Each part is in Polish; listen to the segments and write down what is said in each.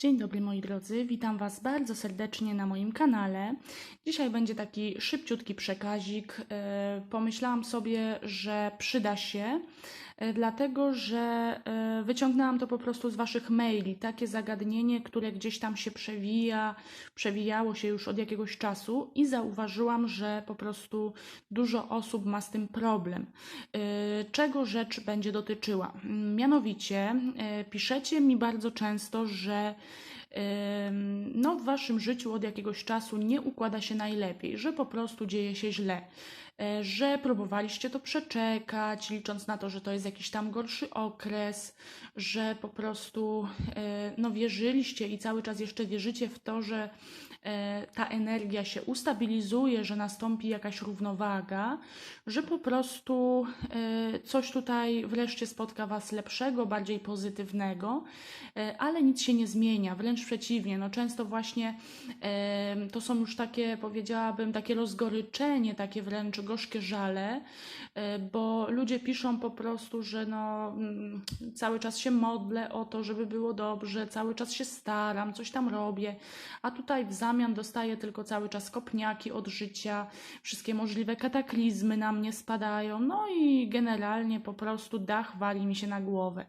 Dzień dobry moi drodzy, witam Was bardzo serdecznie na moim kanale. Dzisiaj będzie taki szybciutki przekazik. E, Pomyślałam sobie, że przyda się, dlatego że e, wyciągnęłam to po prostu z Waszych maili. Takie zagadnienie, które gdzieś tam się przewija, przewijało się już od jakiegoś czasu i zauważyłam, że po prostu dużo osób ma z tym problem. E, Czego rzecz będzie dotyczyła? Mianowicie e, piszecie mi bardzo często, że no, w waszym życiu od jakiegoś czasu nie układa się najlepiej, że po prostu dzieje się źle, e, że próbowaliście to przeczekać, licząc na to, że to jest jakiś tam gorszy okres, że po prostu e, no, wierzyliście i cały czas jeszcze wierzycie w to, że ta energia się ustabilizuje, że nastąpi jakaś równowaga, że po prostu e, coś tutaj wreszcie spotka Was lepszego, bardziej pozytywnego, e, ale nic się nie zmienia, wręcz przeciwnie. No często właśnie e, to są już takie, powiedziałabym, takie rozgoryczenie, takie wręcz gorzkie żale, e, bo ludzie piszą po prostu, że no, mm, cały czas się modlę o to, żeby było dobrze, cały czas się staram, coś tam robię, a tutaj w zamian dostaję tylko cały czas kopniaki od życia, wszystkie możliwe kataklizmy na mnie spadają, no i generalnie po prostu dach wali mi się na głowę.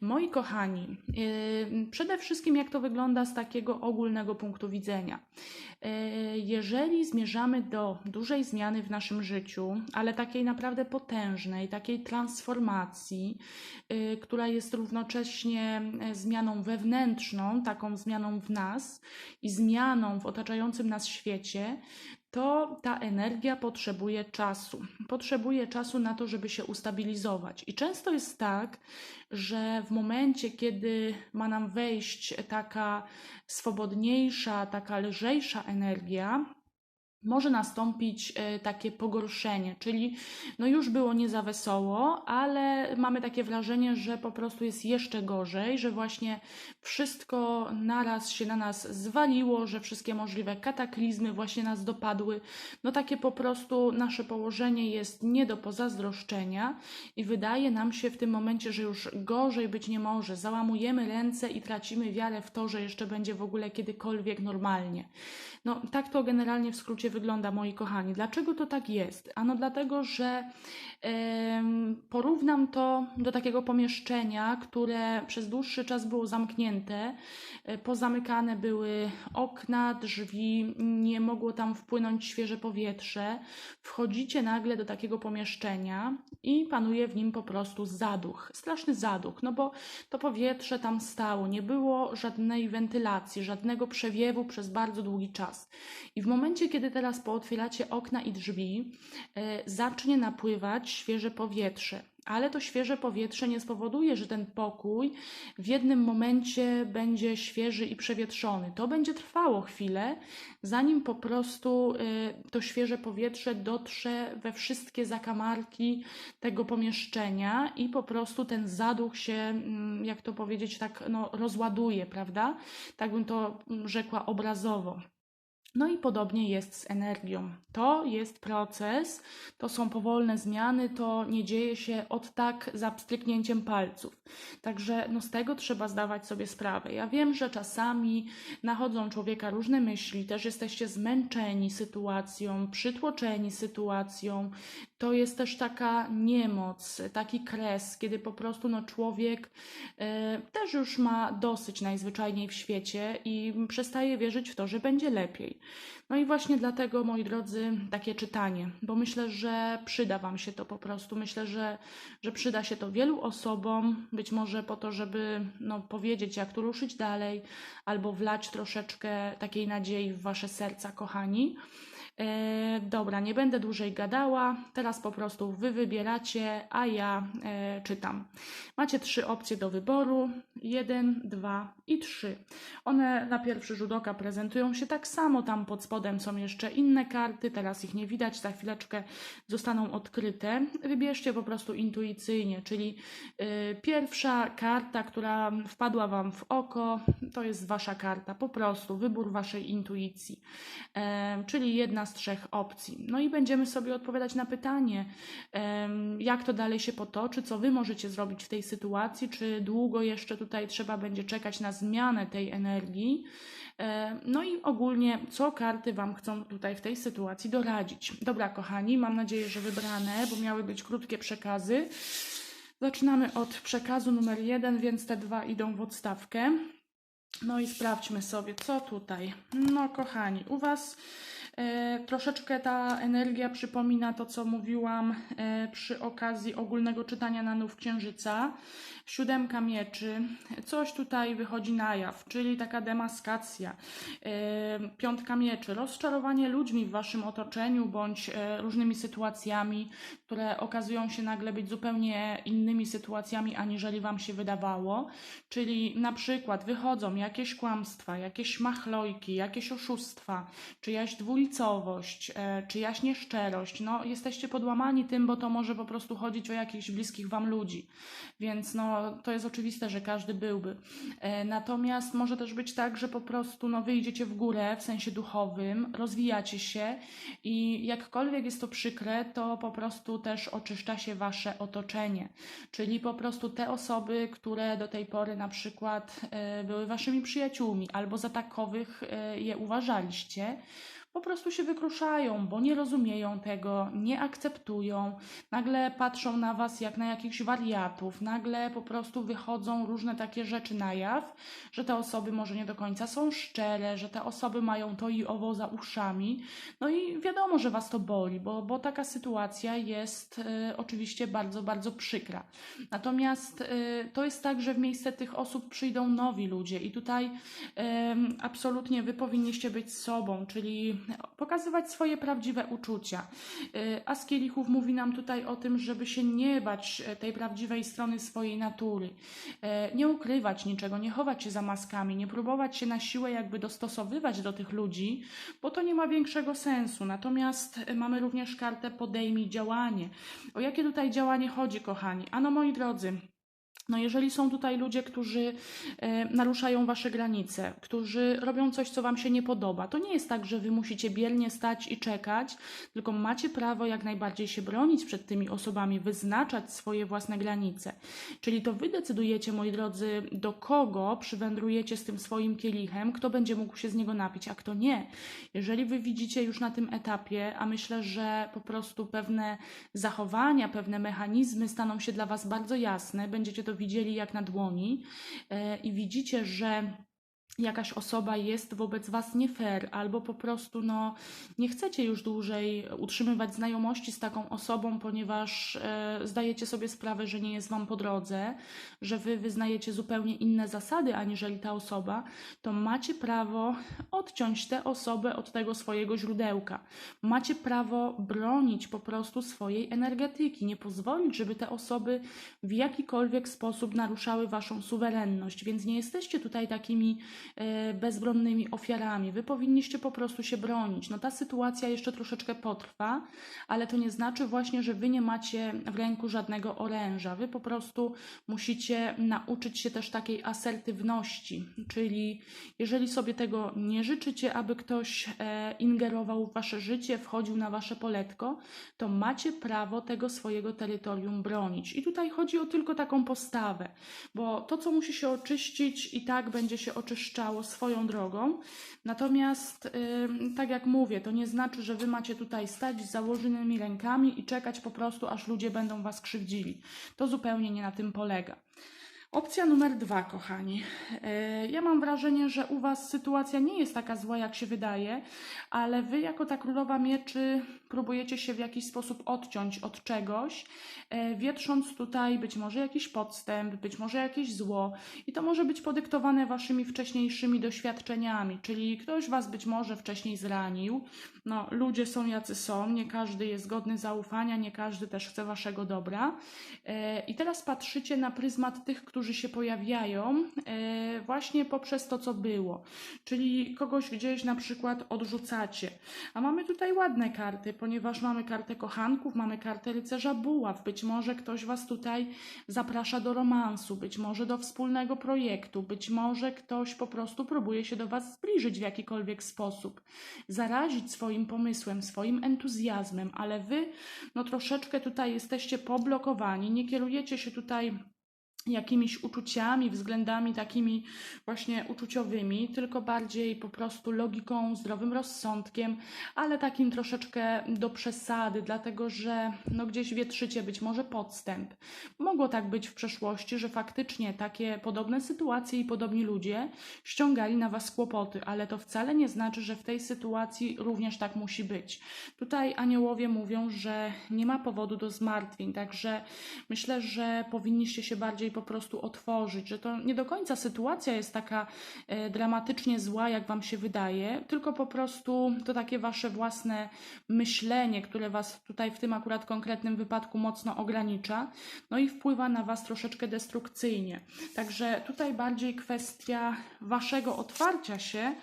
Moi kochani, yy, przede wszystkim jak to wygląda z takiego ogólnego punktu widzenia. Yy, Jeżeli zmierzamy do dużej zmiany w naszym życiu, ale takiej naprawdę potężnej, takiej transformacji, yy, która jest równocześnie e, zmianą wewnętrzną, taką zmianą w nas i zmianą w otaczającym nas świecie, to ta energia potrzebuje czasu. Potrzebuje czasu na to, żeby się ustabilizować. I często jest tak, że w momencie, kiedy ma nam wejść taka swobodniejsza, taka lżejsza energia, może nastąpić e, takie pogorszenie, czyli no już było nie za wesoło, ale mamy takie wrażenie, że po prostu jest jeszcze gorzej, że właśnie wszystko naraz się na nas zwaliło, że wszystkie możliwe kataklizmy właśnie nas dopadły. No takie po prostu nasze położenie jest nie do pozazdroszczenia i wydaje nam się w tym momencie, że już gorzej być nie może. Załamujemy ręce i tracimy wiarę w to, że jeszcze będzie w ogóle kiedykolwiek normalnie. No, tak to generalnie w skrócie wygląda, moi kochani. Dlaczego to tak jest? Ano dlatego, że em, porównam to do takiego pomieszczenia, które przez dłuższy czas było zamknięte. E, Pozamykane były okna, drzwi, nie mogło tam wpłynąć świeże powietrze. Wchodzicie nagle do takiego pomieszczenia i panuje w nim po prostu zaduch. Straszny zaduch, no bo to powietrze tam stało, nie było żadnej wentylacji, żadnego przewiewu przez bardzo długi czas. I w momencie, kiedy teraz pootwieracie okna i drzwi, e, zacznie napływać świeże powietrze. Ale to świeże powietrze nie spowoduje, że ten pokój w jednym momencie będzie świeży i przewietrzony. To będzie trwało chwilę, zanim po prostu e, to świeże powietrze dotrze we wszystkie zakamarki tego pomieszczenia i po prostu ten zaduch się, mm, jak to powiedzieć, tak no, rozładuje, prawda? Tak bym to mm, rzekła obrazowo. No i podobnie jest z energią. To jest proces, to są powolne zmiany, to nie dzieje się od tak za pstryknięciem palców. Także no z tego trzeba zdawać sobie sprawę. Ja wiem, że czasami nachodzą człowieka różne myśli, też jesteście zmęczeni sytuacją, przytłoczeni sytuacją. To jest też taka niemoc, taki kres, kiedy po prostu no, człowiek e, też już ma dosyć najzwyczajniej w świecie i przestaje wierzyć w to, że będzie lepiej. No i właśnie dlatego, moi drodzy, takie czytanie, bo myślę, że przyda Wam się to po prostu. Myślę, że, że przyda się to wielu osobom, być może po to, żeby no, powiedzieć, jak tu ruszyć dalej, albo wlać troszeczkę takiej nadziei w Wasze serca, kochani. E, dobra, nie będę dłużej gadała. Teraz po prostu wy wybieracie, a ja e, czytam. Macie trzy opcje do wyboru: jeden, dwa i trzy. One na pierwszy rzut oka prezentują się tak samo. Tam pod spodem są jeszcze inne karty. Teraz ich nie widać, za chwileczkę zostaną odkryte. Wybierzcie po prostu intuicyjnie, czyli y, pierwsza karta, która wpadła Wam w oko, to jest Wasza karta. Po prostu wybór Waszej intuicji. E, czyli jedna z trzech opcji. No i będziemy sobie odpowiadać na pytanie, em, jak to dalej się potoczy, co wy możecie zrobić w tej sytuacji, czy długo jeszcze tutaj trzeba będzie czekać na zmianę tej energii. E, No i ogólnie, co karty Wam chcą tutaj w tej sytuacji doradzić. Dobra, kochani, mam nadzieję, że wybrane, bo miały być krótkie przekazy. Zaczynamy od przekazu numer jeden, więc te dwa idą w odstawkę. No i sprawdźmy sobie, co tutaj. No, kochani, u Was troszeczkę ta energia przypomina to, co mówiłam e, przy okazji ogólnego czytania nanów księżyca. Siódemka mieczy, coś tutaj wychodzi na jaw, czyli taka demaskacja. E, piątka mieczy, rozczarowanie ludźmi w Waszym otoczeniu bądź e, różnymi sytuacjami, które okazują się nagle być zupełnie innymi sytuacjami, aniżeli Wam się wydawało. Czyli na przykład wychodzą jakieś kłamstwa, jakieś machlojki, jakieś oszustwa, czyjaś dwulicowość, e, czyjaś nieszczerość. No, jesteście podłamani tym, bo to może po prostu chodzić o jakichś bliskich Wam ludzi. Więc no, to jest oczywiste, że każdy byłby. E, Natomiast może też być tak, że po prostu no, wyjdziecie w górę w sensie duchowym, rozwijacie się i jakkolwiek jest to przykre, to po prostu też oczyszcza się wasze otoczenie. Czyli po prostu te osoby, które do tej pory na przykład e, były waszymi przyjaciółmi albo za takowych je uważaliście, po prostu się wykruszają, bo nie rozumieją tego, nie akceptują, nagle patrzą na was jak na jakichś wariatów, nagle po prostu wychodzą różne takie rzeczy na jaw, że te osoby może nie do końca są szczere, że te osoby mają to i owo za uszami. No i wiadomo, że was to boli, bo, bo taka sytuacja jest e, oczywiście bardzo, bardzo przykra. Natomiast e, to jest tak, że w miejsce tych osób przyjdą nowi ludzie i tutaj em, absolutnie wy powinniście być sobą, czyli pokazywać swoje prawdziwe uczucia. Y, A z kielichów mówi nam tutaj o tym, żeby się nie bać e, tej prawdziwej strony swojej natury. E, Nie ukrywać niczego, nie chować się za maskami, nie próbować się na siłę jakby dostosowywać do tych ludzi, bo to nie ma większego sensu. Natomiast e, mamy również kartę podejmij działanie. O jakie tutaj działanie chodzi, kochani? Ano moi drodzy, no jeżeli są tutaj ludzie, którzy e, naruszają wasze granice, którzy robią coś, co wam się nie podoba, to nie jest tak, że wy musicie biernie stać i czekać, tylko macie prawo jak najbardziej się bronić przed tymi osobami, wyznaczać swoje własne granice. Czyli to wy decydujecie, moi drodzy, do kogo przywędrujecie z tym swoim kielichem, kto będzie mógł się z niego napić, a kto nie. Jeżeli wy widzicie już na tym etapie, a myślę, że po prostu pewne zachowania, pewne mechanizmy staną się dla was bardzo jasne, będziecie to widzieli jak na dłoni e, i widzicie, że jakaś osoba jest wobec was nie fair, albo po prostu no, nie chcecie już dłużej utrzymywać znajomości z taką osobą, ponieważ e, zdajecie sobie sprawę, że nie jest wam po drodze, że wy wyznajecie zupełnie inne zasady aniżeli ta osoba, to macie prawo odciąć tę osobę od tego swojego źródełka. Macie prawo bronić po prostu swojej energetyki, nie pozwolić, żeby te osoby w jakikolwiek sposób naruszały waszą suwerenność, więc nie jesteście tutaj takimi bezbronnymi ofiarami. Wy powinniście po prostu się bronić. No ta sytuacja jeszcze troszeczkę potrwa, ale to nie znaczy właśnie, że wy nie macie w ręku żadnego oręża. Wy po prostu musicie nauczyć się też takiej asertywności, czyli jeżeli sobie tego nie życzycie, aby ktoś e, ingerował w wasze życie, wchodził na wasze poletko, to macie prawo tego swojego terytorium bronić. I tutaj chodzi o tylko taką postawę, bo to, co musi się oczyścić, i tak będzie się oczyszczało swoją drogą. Natomiast, tak jak mówię, to nie znaczy, że wy macie tutaj stać z założonymi rękami i czekać po prostu, aż ludzie będą was krzywdzili. To zupełnie nie na tym polega. Opcja numer dwa, kochani. E, Ja mam wrażenie, że u Was sytuacja nie jest taka zła, jak się wydaje, ale Wy, jako ta królowa mieczy, próbujecie się w jakiś sposób odciąć od czegoś, e, wietrząc tutaj być może jakiś podstęp, być może jakieś zło, i to może być podyktowane Waszymi wcześniejszymi doświadczeniami, czyli ktoś Was być może wcześniej zranił. No, ludzie są jacy są, nie każdy jest godny zaufania, nie każdy też chce Waszego dobra. E, I teraz patrzycie na pryzmat tych, którzy się pojawiają e, właśnie poprzez to, co było. Czyli kogoś gdzieś na przykład odrzucacie. A mamy tutaj ładne karty, ponieważ mamy kartę kochanków, mamy kartę rycerza buław. Być może ktoś Was tutaj zaprasza do romansu, być może do wspólnego projektu, być może ktoś po prostu próbuje się do Was zbliżyć w jakikolwiek sposób, zarazić swoim pomysłem, swoim entuzjazmem, ale Wy no troszeczkę tutaj jesteście poblokowani, nie kierujecie się tutaj jakimiś uczuciami, względami takimi właśnie uczuciowymi, tylko bardziej po prostu logiką, zdrowym rozsądkiem, ale takim troszeczkę do przesady, dlatego że no gdzieś wietrzycie być może podstęp. Mogło tak być w przeszłości, że faktycznie takie podobne sytuacje i podobni ludzie ściągali na was kłopoty, ale to wcale nie znaczy, że w tej sytuacji również tak musi być. Tutaj aniołowie mówią, że nie ma powodu do zmartwień, także myślę, że powinniście się bardziej po prostu otworzyć, że to nie do końca sytuacja jest taka e, dramatycznie zła, jak wam się wydaje, tylko po prostu to takie wasze własne myślenie, które was tutaj w tym akurat konkretnym wypadku mocno ogranicza, no i wpływa na was troszeczkę destrukcyjnie. Także tutaj bardziej kwestia waszego otwarcia się,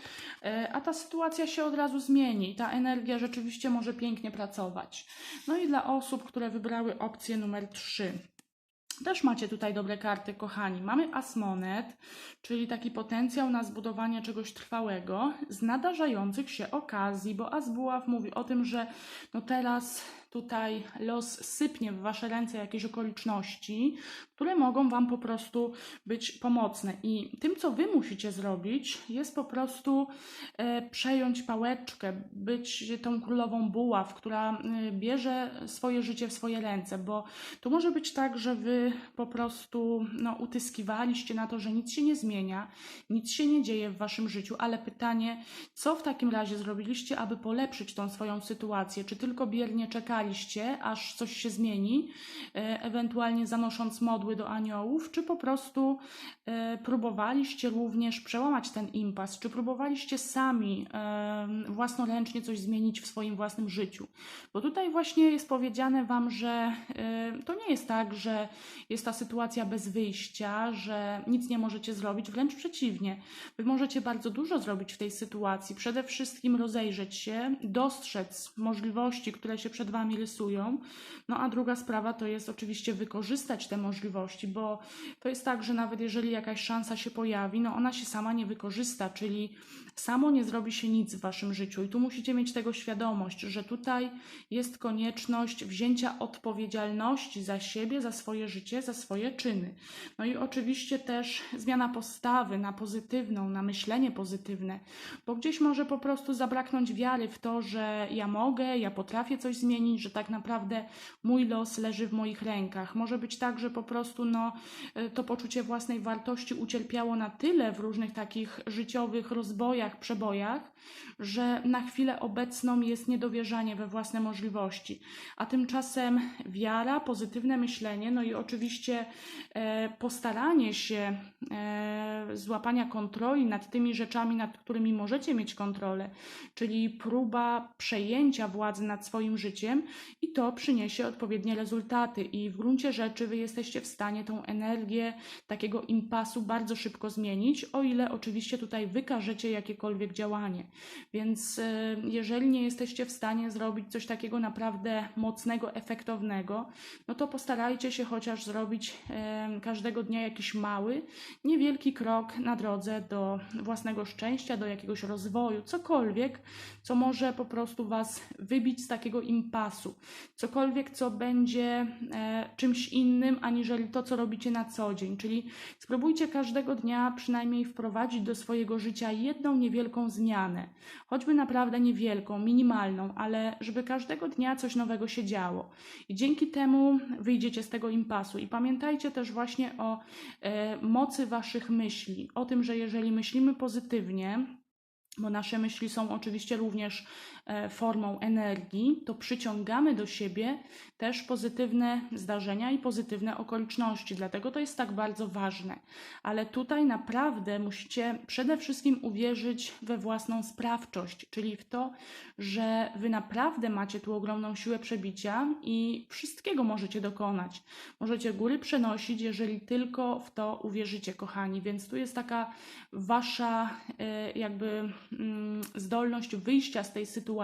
e, a ta sytuacja się od razu zmieni. Ta energia rzeczywiście może pięknie pracować. No i dla osób, które wybrały opcję numer 3. Też macie tutaj dobre karty, kochani. Mamy asmonet, czyli taki potencjał na zbudowanie czegoś trwałego z nadarzających się okazji, bo as buław mówi o tym, że no teraz tutaj los sypnie w wasze ręce jakieś okoliczności, które mogą wam po prostu być pomocne. I tym, co wy musicie zrobić, jest po prostu e, przejąć pałeczkę, być tą królową buław, która e, bierze swoje życie w swoje ręce, bo to może być tak, że wy po prostu no, utyskiwaliście na to, że nic się nie zmienia, nic się nie dzieje w waszym życiu, ale pytanie, co w takim razie zrobiliście, aby polepszyć tą swoją sytuację? Czy tylko biernie czekaliście, aż coś się zmieni, e, ewentualnie zanosząc modły do aniołów, czy po prostu e, próbowaliście również przełamać ten impas, czy próbowaliście sami e, własnoręcznie coś zmienić w swoim własnym życiu? Bo tutaj właśnie jest powiedziane wam, że to nie jest tak, że jest ta sytuacja bez wyjścia, że nic nie możecie zrobić, wręcz przeciwnie. Wy możecie bardzo dużo zrobić w tej sytuacji. Przede wszystkim rozejrzeć się, dostrzec możliwości, które się przed Wami rysują. No a druga sprawa to jest oczywiście wykorzystać te możliwości, bo to jest tak, że nawet jeżeli jakaś szansa się pojawi, no ona się sama nie wykorzysta, czyli samo nie zrobi się nic w Waszym życiu. I tu musicie mieć tego świadomość, że tutaj jest konieczność wzięcia odpowiedzialności za siebie, za swoje życie, za swoje czyny. No i oczywiście też zmiana postawy na pozytywną, na myślenie pozytywne, bo gdzieś może po prostu zabraknąć wiary w to, że ja mogę, ja potrafię coś zmienić, że tak naprawdę mój los leży w moich rękach. Może być tak, że po prostu no, to poczucie własnej wartości ucierpiało na tyle w różnych takich życiowych rozbojach, przebojach, że na chwilę obecną jest niedowierzanie we własne możliwości. A tymczasem wiara, pozytywne myślenie, no i oczywiście e, postaranie się e, złapania kontroli nad tymi rzeczami, nad którymi możecie mieć kontrolę, czyli próba przejęcia władzy nad swoim życiem i to przyniesie odpowiednie rezultaty. I w gruncie rzeczy wy jesteście w stanie tą energię takiego impasu bardzo szybko zmienić, o ile oczywiście tutaj wykażecie jakiekolwiek działanie. Więc e, jeżeli nie jesteście w stanie zrobić coś takiego naprawdę mocnego, efektownego, no to postarajcie się chociaż zrobić e, każdego dnia jakiś mały, niewielki krok na drodze do własnego szczęścia, do jakiegoś rozwoju, cokolwiek, co może po prostu Was wybić z takiego impasu, cokolwiek, co będzie e, czymś innym, aniżeli to, co robicie na co dzień. Czyli spróbujcie każdego dnia przynajmniej wprowadzić do swojego życia jedną niewielką zmianę, choćby naprawdę niewielką, minimalną, ale żeby każdego dnia coś nowego się działo. I dzięki temu wyjdziecie z tego impasu. I pamiętajcie też właśnie o e, mocy Waszych myśli, o tym, że jeżeli myślimy pozytywnie, bo nasze myśli są oczywiście również formą energii, to przyciągamy do siebie też pozytywne zdarzenia i pozytywne okoliczności. Dlatego to jest tak bardzo ważne. Ale tutaj naprawdę musicie przede wszystkim uwierzyć we własną sprawczość, czyli w to, że wy naprawdę macie tu ogromną siłę przebicia i wszystkiego możecie dokonać. Możecie góry przenosić, jeżeli tylko w to uwierzycie, kochani. Więc tu jest taka wasza e, jakby mm, zdolność wyjścia z tej sytuacji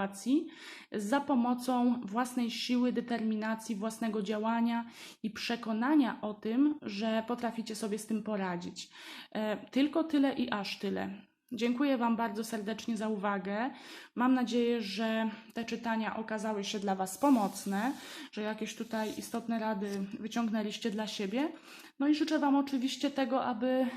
za pomocą własnej siły, determinacji, własnego działania i przekonania o tym, że potraficie sobie z tym poradzić. E, Tylko tyle i aż tyle. Dziękuję Wam bardzo serdecznie za uwagę. Mam nadzieję, że te czytania okazały się dla Was pomocne, że jakieś tutaj istotne rady wyciągnęliście dla siebie. No i życzę Wam oczywiście tego, aby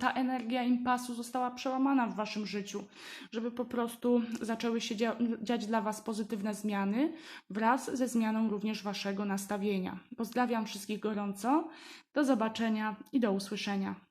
ta energia impasu została przełamana w Waszym życiu, żeby po prostu zaczęły się dzia- dziać dla Was pozytywne zmiany wraz ze zmianą również Waszego nastawienia. Pozdrawiam wszystkich gorąco. Do zobaczenia i do usłyszenia.